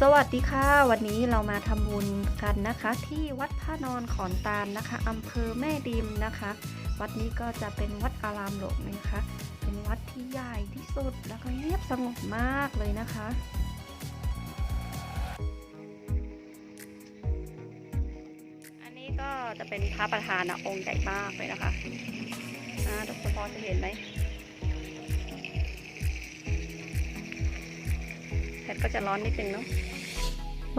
สวัสดีค่ะ วันนี้เรามาทำบุญกันนะคะ ที่วัดพระนอนขอนตาลนะคะอำเภอแม่ดิมนะคะ วัดนี้ก็จะเป็นวัดอารามหลวงนะคะ เป็นวัดที่ใหญ่ที่สุดแล้วก็เงียบสงบมากเลยนะคะอันนี้ก็จะเป็นพระประธานนะองค์ใหญ่มากเลยนะคะอ่าทุกคนพอจะเห็นไหม ดดก็จะร้อนนิดนึงเนาะ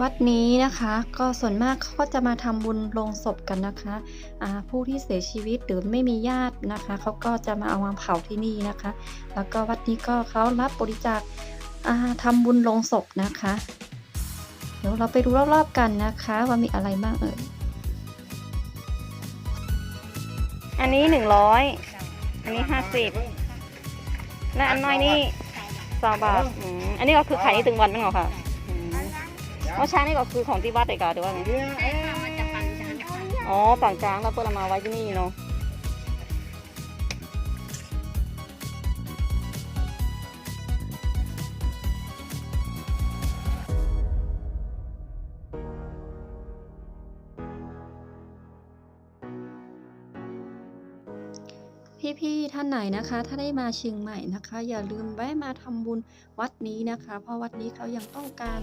วัดนี้นะคะก็ส่วนมากเขาก็จะมาทำบุญลงศพกันนะคะอ่าผู้ที่เสียชีวิตหรือไม่มีญาตินะคะเขาก็จะมาเอามาเผาที่นี่นะคะ แล้วก็วัดนี้ก็เขารับบริจาคอ่าทำบุญลงศพนะคะ เดี๋ยวเราไปดูรอบๆกันนะคะ ว่ามีอะไรบ้างเอ่ยอันนี้หนึ่งร้อยอันนี้ห้าสิบและอันน้อยนี่ สองบาทอืมอันนี้ก็คือขายนี่ถึงวันมั้งเหรอคะอืมเพราะช้างนี่ก็คือของที่วัดเอกาหรือว่าไงอ๋อฝั่งช้างแล้วเพื่อนเอามาไว้ที่นี่เนาะ พี่ๆท่านไหนนะคะ ถ้าได้มาเชียงใหม่นะคะ อย่าลืมแวะมาทำบุญวัดนี้นะคะ เพราะวัดนี้เขายังต้องการ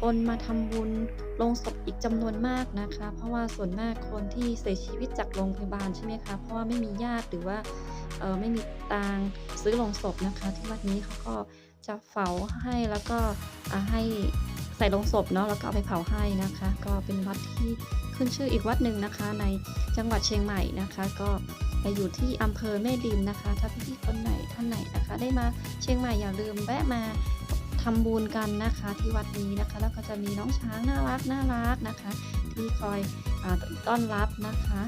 คนมาทำบุญลงศพอีกจำนวนมากนะคะ เพราะว่าส่วนมากคนที่เสียชีวิตจากโรงพยาบาลใช่ไหมคะเพราะว่าไม่มีญาติหรือว่าไม่มีตังซื้อลงศพนะคะ ที่วัดนี้เขาก็จะเผาให้แล้วก็ให้ใส่ลงศพเนาะแล้วก็เอาไปเผาให้นะคะ ก็เป็นวัดที่ขึ้นชื่ออีกวัดหนึ่งนะคะ ในจังหวัดเชียงใหม่นะคะ ก็ ไปอยู่ที่อำเภอแม่ดิมนะคะ ถ้าพี่ๆคนไหนท่านไหนนะคะ ได้มาเชียงใหม่อย่าลืมแวะมาทำบุญกันนะคะที่วัดนี้นะคะ แล้วก็จะมีน้องช้างน่ารักน่ารักนะคะ ที่คอยอต้อนรับนะคะ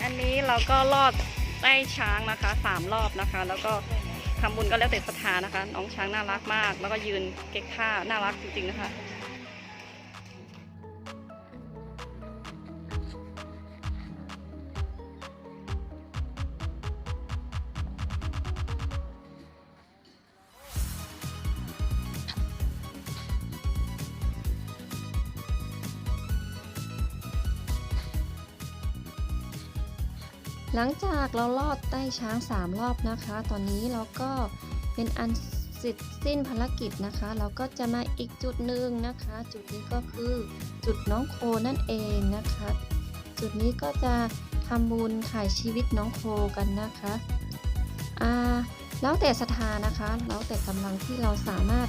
อันนี้เราก็ลอดใต้ช้างนะคะสามรอบนะคะ แล้วก็ทำบุญก็แล้วแต่ศรัทธานะคะ น้องช้างน่ารักมาก แล้วก็ยืนเก๊กท่าน่ารักจริงๆนะคะ หลังจากเราลอดใต้ช้าง 3 รอบนะคะ ตอนนี้เราก็เป็นอันเสร็จสิ้นภารกิจนะคะ เราก็จะมาอีกจุดหนึ่งนะคะ จุดนี้ก็คือจุดน้องโคนั่นเองนะคะ จุดนี้ก็จะทำบุญถ่ายชีวิตน้องโคกันนะคะอ่าแล้วแต่ศรัทธานะคะ แล้วแต่กำลังที่เราสามารถ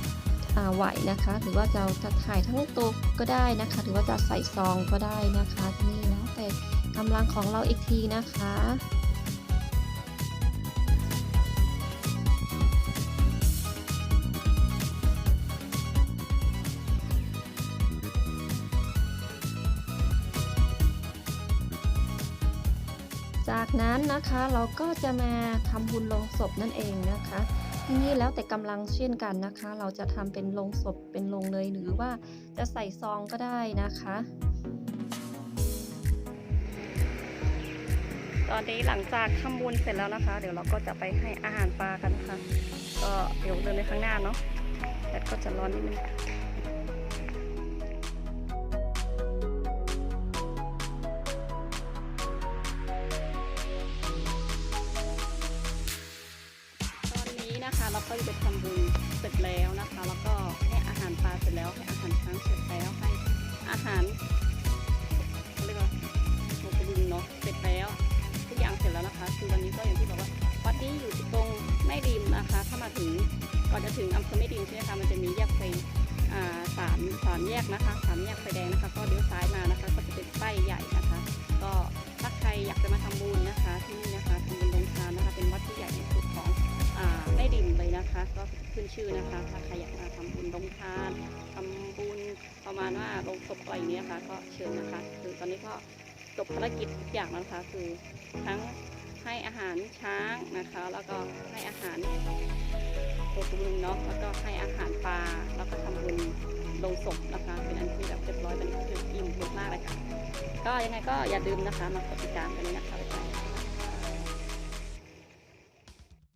อ่าไหวนะคะ หรือว่าเราจะถ่ายทั้งตัวก็ได้นะคะ หรือว่าจะใส่ซองก็ได้นะคะที่นี่แล้วแต่ กำลังของเราอีกทีนะคะจากนั้นนะคะเราก็จะมาทำบุญลงศพนั่นเองนะคะที่นี่แล้วแต่กำลังเช่นกันนะคะ เราจะทำเป็นลงศพเป็นลงเลยหรือว่าจะใส่ซองก็ได้นะคะ ตอนนี้หลังจากทำบุญเสร็จแล้วนะคะ เดี๋ยวเราก็จะไปให้อาหารปลากันนะคะ ก็เดี๋ยวเดินไปข้างหน้าเนาะแดดก็จะร้อนนิดนึงตอนนี้นะคะเราก็จะทำบุญเสร็จแล้วนะคะ แล้วก็ให้อาหารปลาเสร็จแล้วให้อาหารช้างเสร็จแล้วให้อาหารเรียกว่าโมกุลุงเนาะเสร็จแล้ว ถึงอำเภอแม่ดิมใช่ไหมคะมันจะมีแยกไฟสามสามแยกนะคะสามแยกไฟแดงนะคะ ก็เลี้ยวซ้ายมานะคะ ก็จะเป็นป้ายใหญ่นะคะ ก็ถ้าใครอยากจะมาทำบุญนะคะ ที่นี่นะคะทำบุญลงทานนะคะ เป็นวัดที่ใหญ่ที่สุดของอแม่ดิมเลยนะคะ ก็ขึ้นชื่อนะคะถ้าใครอยากมาทำบุญลงทานทำบุญประมาณว่าลงศพอะไรเนี้ยค่ะ ก็เชิญนะคะ คือตอนนี้ก็จบภารกิจทุกอย่างแล้วนะคะ คือทั้ง ให้อาหารช้างนะคะ แล้วก็ให้อาหารโคกุลุงเนาะแล้วก็ให้อาหารปลาแล้วก็ทำบุญลงศพนะคะ เป็นอันที่แบบเรียบร้อยตอนนี้ก็คืออิ่มมากเลยค่ะ ก็ยังไงก็อย่าลืมนะคะมากดติดตามกันด้วยนะคะ